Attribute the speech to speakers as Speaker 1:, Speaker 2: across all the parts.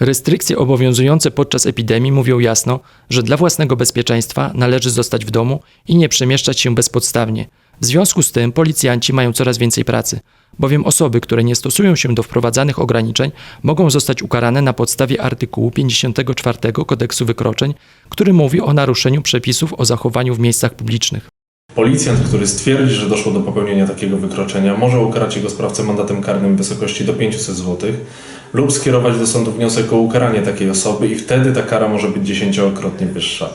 Speaker 1: Restrykcje obowiązujące podczas epidemii mówią jasno, że dla własnego bezpieczeństwa należy zostać w domu i nie przemieszczać się bezpodstawnie. W związku z tym policjanci mają coraz więcej pracy, bowiem osoby, które nie stosują się do wprowadzanych ograniczeń, mogą zostać ukarane na podstawie artykułu 54 Kodeksu Wykroczeń, który mówi o naruszeniu przepisów o zachowaniu w miejscach publicznych.
Speaker 2: Policjant, który stwierdzi, że doszło do popełnienia takiego wykroczenia, może ukarać jego sprawcę mandatem karnym w wysokości do 500 zł lub skierować do sądu wniosek o ukaranie takiej osoby i wtedy ta kara może być dziesięciokrotnie wyższa.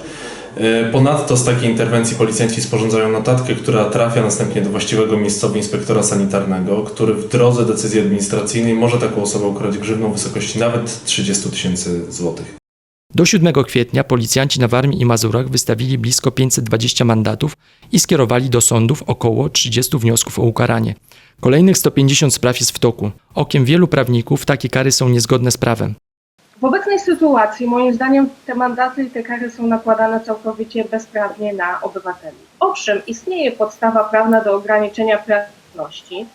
Speaker 2: Yy, Ponadto z takiej interwencji policjanci sporządzają notatkę, która trafia następnie do właściwego miejscowo inspektora sanitarnego, który w drodze decyzji administracyjnej może taką osobę ukarać grzywną w wysokości nawet 30 tysięcy złotych.
Speaker 1: Do 7 kwietnia policjanci na Warmii i Mazurach wystawili blisko 520 mandatów i skierowali do sądów około 30 wniosków o ukaranie. Kolejnych 150 spraw jest w toku. Okiem wielu prawników takie kary są niezgodne z prawem.
Speaker 3: W obecnej sytuacji, moim zdaniem, te mandaty i te kary są nakładane całkowicie bezprawnie na obywateli. Owszem, istnieje podstawa prawna do ograniczenia prywatności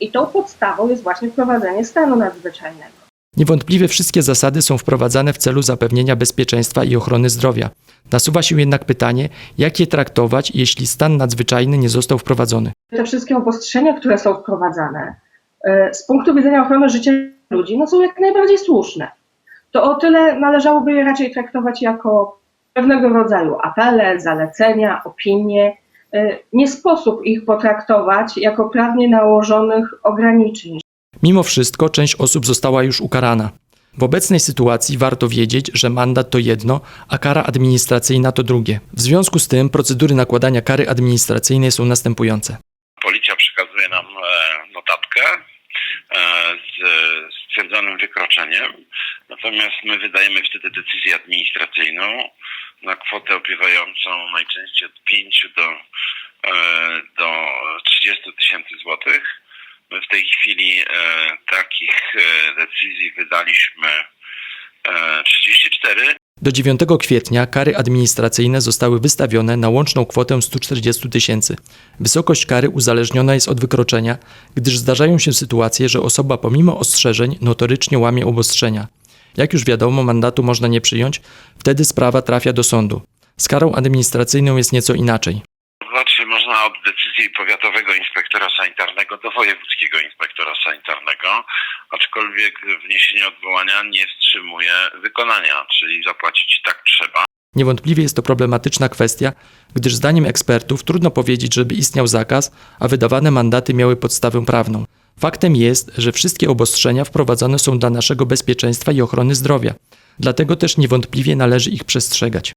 Speaker 3: i tą podstawą jest właśnie wprowadzenie stanu nadzwyczajnego.
Speaker 1: Niewątpliwie wszystkie zasady są wprowadzane w celu zapewnienia bezpieczeństwa i ochrony zdrowia. Nasuwa się jednak pytanie, jak je traktować, jeśli stan nadzwyczajny nie został wprowadzony.
Speaker 3: Te wszystkie obostrzenia, które są wprowadzane, e, z punktu widzenia ochrony życia ludzi, no są jak najbardziej słuszne. To o tyle należałoby je raczej traktować jako pewnego rodzaju apele, zalecenia, opinie. E, Nie sposób ich potraktować jako prawnie nałożonych ograniczeń.
Speaker 1: Mimo wszystko część osób została już ukarana. W obecnej sytuacji warto wiedzieć, że mandat to jedno, a kara administracyjna to drugie. W związku z tym procedury nakładania kary administracyjnej są następujące.
Speaker 4: Policja przekazuje nam e, notatkę e, z stwierdzonym wykroczeniem, natomiast my wydajemy wtedy decyzję administracyjną na kwotę opiewającą najczęściej od 5 do, e, do 30 tysięcy złotych. My w tej chwili e, takich e, decyzji wydaliśmy e, 34.
Speaker 1: Do 9 kwietnia kary administracyjne zostały wystawione na łączną kwotę 140 tysięcy. Wysokość kary uzależniona jest od wykroczenia, gdyż zdarzają się sytuacje, że osoba pomimo ostrzeżeń notorycznie łamie obostrzenia. Jak już wiadomo, mandatu można nie przyjąć, wtedy sprawa trafia do sądu. Z karą administracyjną jest nieco inaczej.
Speaker 4: Od decyzji powiatowego inspektora sanitarnego do wojewódzkiego inspektora sanitarnego, aczkolwiek wniesienie odwołania nie wstrzymuje wykonania, czyli zapłacić tak trzeba.
Speaker 1: Niewątpliwie jest to problematyczna kwestia, gdyż zdaniem ekspertów trudno powiedzieć, żeby istniał zakaz, a wydawane mandaty miały podstawę prawną. Faktem jest, że wszystkie obostrzenia wprowadzone są dla naszego bezpieczeństwa i ochrony zdrowia. Dlatego też niewątpliwie należy ich przestrzegać.